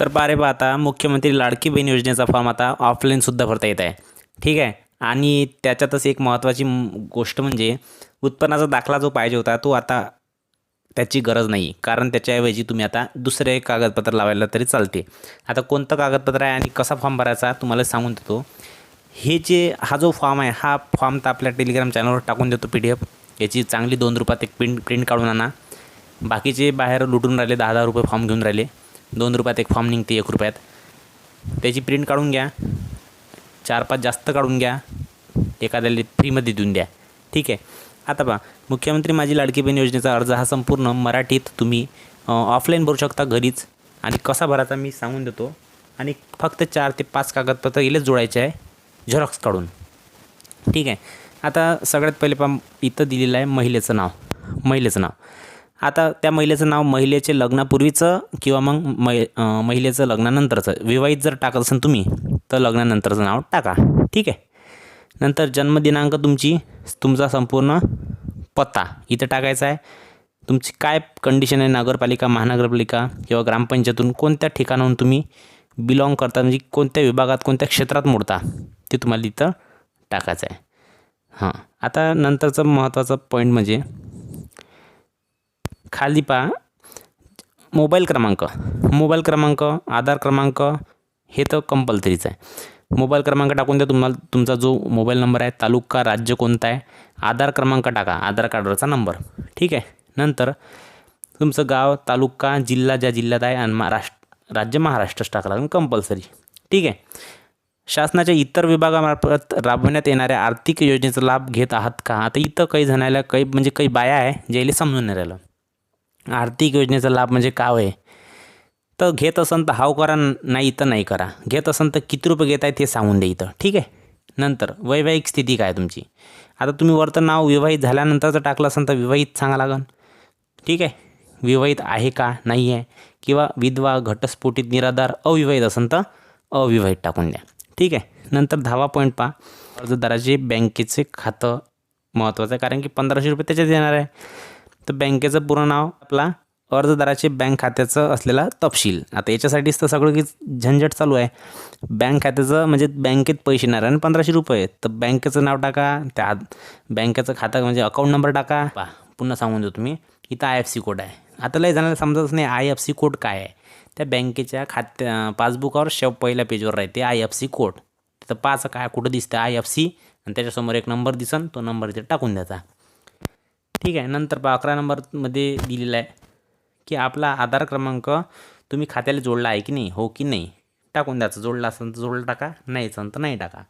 तर बारे बा आता मुख्यमंत्री लाडकी बहीण योजनेचा फॉर्म आता ऑफलाईनसुद्धा भरता येत आहे. ठीक आहे? आणि त्याच्यातच एक महत्त्वाची गोष्ट म्हणजे उत्पन्नाचा दाखला जो पाहिजे होता तो आता त्याची गरज नाही. कारण त्याच्याऐवजी तुम्ही आता दुसरे एक कागदपत्र लावायला तरी चालते. आता कोणतं कागदपत्र आहे आणि कसा फॉर्म भरायचा तुम्हाला सांगून देतो. हे जे हा जो फॉर्म आहे हा फॉर्म तर आपल्या टेलिग्राम चॅनलवर टाकून देतो पी डी एफ. याची चांगली दोन रुपयात एक प्रिंट प्रिंट काढून आणा. बाकीचे बाहेर लुटून राहिले दहा दहा रुपये फॉर्म घेऊन राहिले. दोन रुपयात एक फॉर्म निघते एक रुपयात. त्याची प्रिंट काढून घ्या. चार पाच जास्त काढून घ्या. एखाद्याला फ्रीमध्ये देऊन द्या. ठीक आहे? आता पहा मुख्यमंत्री माझी लाडकी बहीण योजनेचा अर्ज हा संपूर्ण मराठीत तुम्ही ऑफलाईन भरू शकता घरीच. आणि कसा भरायचा मी सांगून देतो. आणि फक्त चार ते पाच कागदपत्र इलेच जोडायचे आहे झेरॉक्स काढून. ठीक आहे? आता सगळ्यात पहिले पहा इथं दिलेलं आहे महिलेचं नाव. महिलेचं नाव. आता त्या महिलेचं नाव महिलेचे लग्नापूर्वीचं किंवा मग मै महिलेचं लग्नानंतरचं. विवाहित जर टाकत असेल तुम्ही तर लग्नानंतरचं नाव टाका. ठीक आहे? नंतर जन्मदिनांक तुमची तुमचा संपूर्ण पत्ता इथं टाकायचा आहे. तुमची काय कंडिशन आहे? नगरपालिका महानगरपालिका किंवा ग्रामपंचायतून कोणत्या ठिकाणाहून तुम्ही बिलॉंग करता? म्हणजे कोणत्या विभागात कोणत्या क्षेत्रात मोडता? ते तुम्हाला इथं टाकायचं आहे. हां. आता नंतरचं महत्त्वाचं पॉईंट म्हणजे खाली पहा. मोबाईल क्रमांक. मोबाईल क्रमांक आधार क्रमांक हे तर कंपल्सरीच आहे. मोबाईल क्रमांक टाकून द्या तुम्हाला तुमचा जो मोबाईल नंबर आहे तालुका राज्य कोणता आहे आधार क्रमांक टाका आधार कार्डवरचा नंबर. ठीक आहे? नंतर तुमचं गाव तालुका जिल्हा ज्या जिल्ह्यात आहे आणि महाराष्ट्र राज्य महाराष्ट्रच टाकला कंपल्सरी ठीक आहे? शासनाच्या इतर विभागामार्फत राबवण्यात येणाऱ्या आर्थिक योजनेचा लाभ घेत आहात का? आता इथं काही जणायला काही म्हणजे काही बाया आहे ज्याला समजून नाही राहिलं. आर्थिक योजनेचा लाभ म्हणजे काय आहे तर घेत असन तर हाव करा नाही तर नाही करा. घेत असन तर किती रुपये घेत आहे ते सांगून द्या इथं. ठीक आहे? नंतर वैवाहिक स्थिती काय तुमची? आता तुम्ही वरतं नाव विवाहित झाल्यानंतरचं टाकलं असेल तर विवाहित सांगा लागन. ठीक आहे? विवाहित आहे का? नाही आहे. किंवा विधवा घटस्फोटित निराधार अविवाहित असेल तर अविवाहित टाकून द्या. ठीक आहे? नंतर दहावा पॉईंट पहा. अर्जदाराचे बँकेचे खातं महत्त्वाचं आहे. कारण की पंधराशे रुपये त्याच्यात येणार आहे. तर बँकेचं पूर्ण नाव आपला अर्जदाराचे बँक खात्याचं असलेला तपशील. आता याच्यासाठीच तर सगळं की झंझट चालू आहे. बँक खात्याचं म्हणजे बँकेत पैसे येणार आहे आणि पंधराशे रुपये. तर बँकेचं नाव टाका त्या बँकेचं खातं म्हणजे अकाउंट नंबर टाका. पा पुन्हा सांगून देऊ तुम्ही इथं आय एफ सी कोड आहे. आता लय जणांना समजतच नाही आय एफ सी कोड काय आहे. त्या बँकेच्या खात्या पासबुकावर शेव पहिल्या पेजवर राहते आय एफ सी कोड. तिथं पाच काय कुठं दिसतं आय एफ सी आणि त्याच्यासमोर एक नंबर दिसन तो नंबर इथे टाकून द्यायचा. ठीक आहे. नंतर पहा अकरा नंबरमध्ये दिलेला आहे की आपला आधार क्रमांक तुम्ही खात्याला जोडला आहे की नाही? हो की नाही? टाकून द्यायचं. जोडला असेल तर जोडला टाका. नाही असेल तर नाही टाका.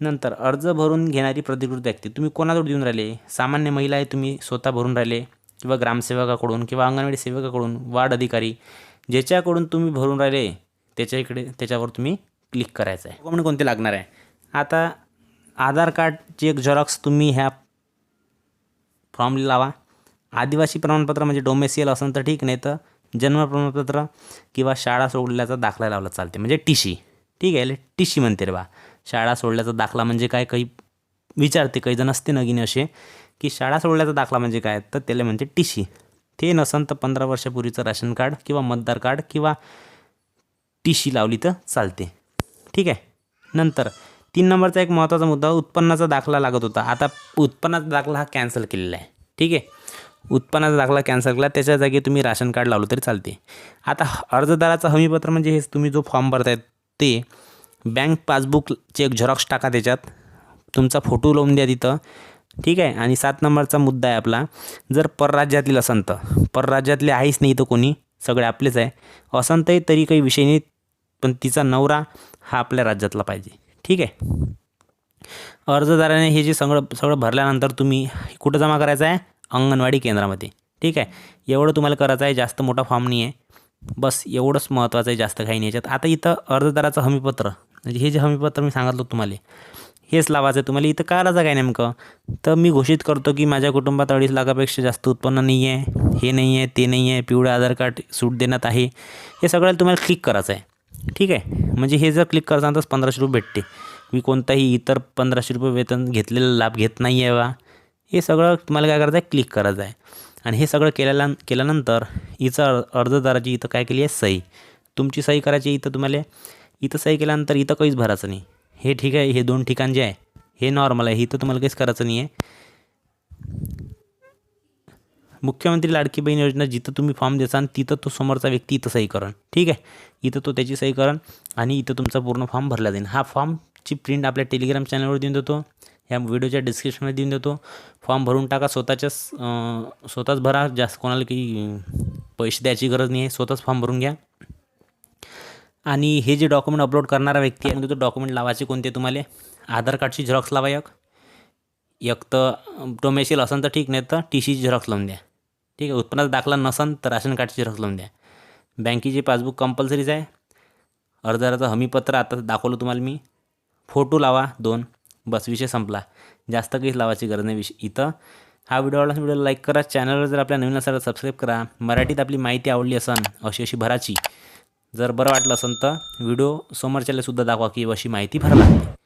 नंतर अर्ज भरून घेणारी प्रतिकृत व्यक्ती. तुम्ही कोणाजवळ देऊन राहिले? सामान्य महिला आहे तुम्ही स्वतः भरून राहिले. किंवा ग्रामसेवकाकडून किंवा अंगणवाडी सेवकाकडून वार्ड अधिकारी. ज्याच्याकडून तुम्ही भरून राहिले त्याच्या इकडे त्याच्यावर तुम्ही क्लिक करायचं आहे. डॉक्युमेंट कोणते लागणार आहे? आता आधार कार्डची एक झेरॉक्स तुम्ही ह्या फॉर्म लावा. आदिवासी प्रमाणपत्र म्हणजे डोमेसियल असेल तर ठीक नाही तर जन्म प्रमाणपत्र किंवा शाळा सोडल्याचा दाखला लावला चालते. म्हणजे टी सी ठीक आहे टी सी म्हणते रे बा. शाळा सोडल्याचा दाखला म्हणजे काय? काही विचारते काही जण असते नगीन असे की शाळा सोडल्याचा दाखला म्हणजे काय? तर त्याला म्हणते टी सी ते नसन तर पंधरा वर्षापूर्वीचं राशन कार्ड किंवा मतदार कार्ड किंवा टी सी लावली तर चालते. ठीक आहे नंतर तीन नंबरचा एक महत्त्वाचा मुद्दा उत्पन्नाचा दाखला लागत होता. आता उत्पन्नाचा दाखला हा कॅन्सल केलेला आहे. ठीक आहे? उत्पन्नाचा दाखला कॅन्सल केला त्याच्या जागी तुम्ही राशन कार्ड लावलं तरी चालते आता अर्जदाराचं हमीपत्र म्हणजे हेच तुम्ही जो फॉर्म भरतायत ते बँक पासबुकचे एक झेरॉक्स टाका त्याच्यात. तुमचा फोटो लावून द्या तिथं. ठीक आहे? आणि सात नंबरचा मुद्दा आहे आपला. जर परराज्यातील असन तर परराज्यातले आहेच नाही तर कोणी सगळे आपलेच आहे. असन तरी काही विषय नाही पण तिचा नवरा हा आपल्या राज्यातला पाहिजे. ठीक आहे. अर्जदाराने हे जे सगळं सगळं भरल्यानंतर तुम्ही कुठं जमा करायचं आहे? अंगणवाडी केंद्रामध्ये. ठीक आहे. एवढं तुम्हाला करायचं आहे जास्त मोठा फॉर्म नाही आहे. बस एवढंच महत्त्वाचं आहे जास्त काही नाही याच्यात. आता इथं अर्जदाराचं हमीपत्र म्हणजे हे जे हमीपत्र मी सांगितलं तुम्हाला हेच लावायचं आहे तुम्हाला. इथं करायचं काय नेमकं? तर मी घोषित करतो की माझ्या कुटुंबात अडीच लाखापेक्षा जास्त उत्पन्न नाही आहे. हे नाही आहे ते नाही आहे. पिवळं आधार कार्ड सूट देण्यात आहे. हे सगळ्याला तुम्हाला क्लिक करायचं आहे. ठीक आहे. म्हणजे हे जर क्लिक करताना तर पंधराशे रुपये भेटते. मी कोणताही इतर पंधराशे रुपये वेतन घेतलेला लाभ घेत नाही आहे बा. हे सगळं तुम्हाला काय करायचं आहे क्लिक करायचं आहे आणि हे सगळं केल्याला केल्यानंतर इथं अर्जदाराची इथं काय केली आहे? सही. तुमची सही करायची इथं तुम्हाला. इथं सही केल्यानंतर इथं काहीच भरायचं नाही. हे ठीक आहे हे दोन ठिकाण जे आहे हे नॉर्मल आहे. इथं तुम्हाला काहीच करायचं नाही आहे मुख्यमंत्री लाडकी बहीण योजना जिथं तुम्ही फॉर्म देसान तिथं तो समोरचा व्यक्ती इथं सही करण. ठीक आहे? इथं तो त्याची सही करण आणि इथं तुमचा पूर्ण फॉर्म भरला जाईल हा फॉर्मची प्रिंट आपल्या टेलिग्राम चॅनलवर देऊन देतो. ह्या व्हिडिओच्या डिस्क्रिप्शनमध्ये देऊन देतो. फॉर्म भरून टाका स्वतःच्याच स्वतःच भरा. जास्त कोणाला काही पैसे द्यायची गरज नाही आहे. स्वतःच फॉर्म भरून घ्या. आणि हे जे डॉक्युमेंट अपलोड करणारा व्यक्ती आहे म्हणजे तो डॉक्युमेंट लावायचे कोणते तुम्हाला? आधार कार्डची झेरॉक्स लावा एक. एक तर डोमेशिल असेल तर ठीक नाही तर टी सीची झेरॉक्स लावून द्या. ठीक आहे उत्पन्नाचा दाखला नसन तर राशन कार्डची झेरॉक्स लावून द्या. बँकेची पासबुक कंपल्सरीच आहे. अर्जदाराचं हमीपत्र आता दाखवलं तुम्हाला मी. फोटो लावा दोन. बस विषय संपला. जास्त काहीच लावायची गरज नाही विषय इथं. हा व्हिडिओ आवडला असेल व्हिडिओ लाईक करा. चॅनलवर जर आपल्या नवीन असाल तर सबस्क्राईब करा. मराठीत आपली माहिती आवडली असन अशी अशी भराची. जर बरं वाटलं असेल तर व्हिडिओ समोरच्याला सुद्धा दाखवा की अशी माहिती भरा लागते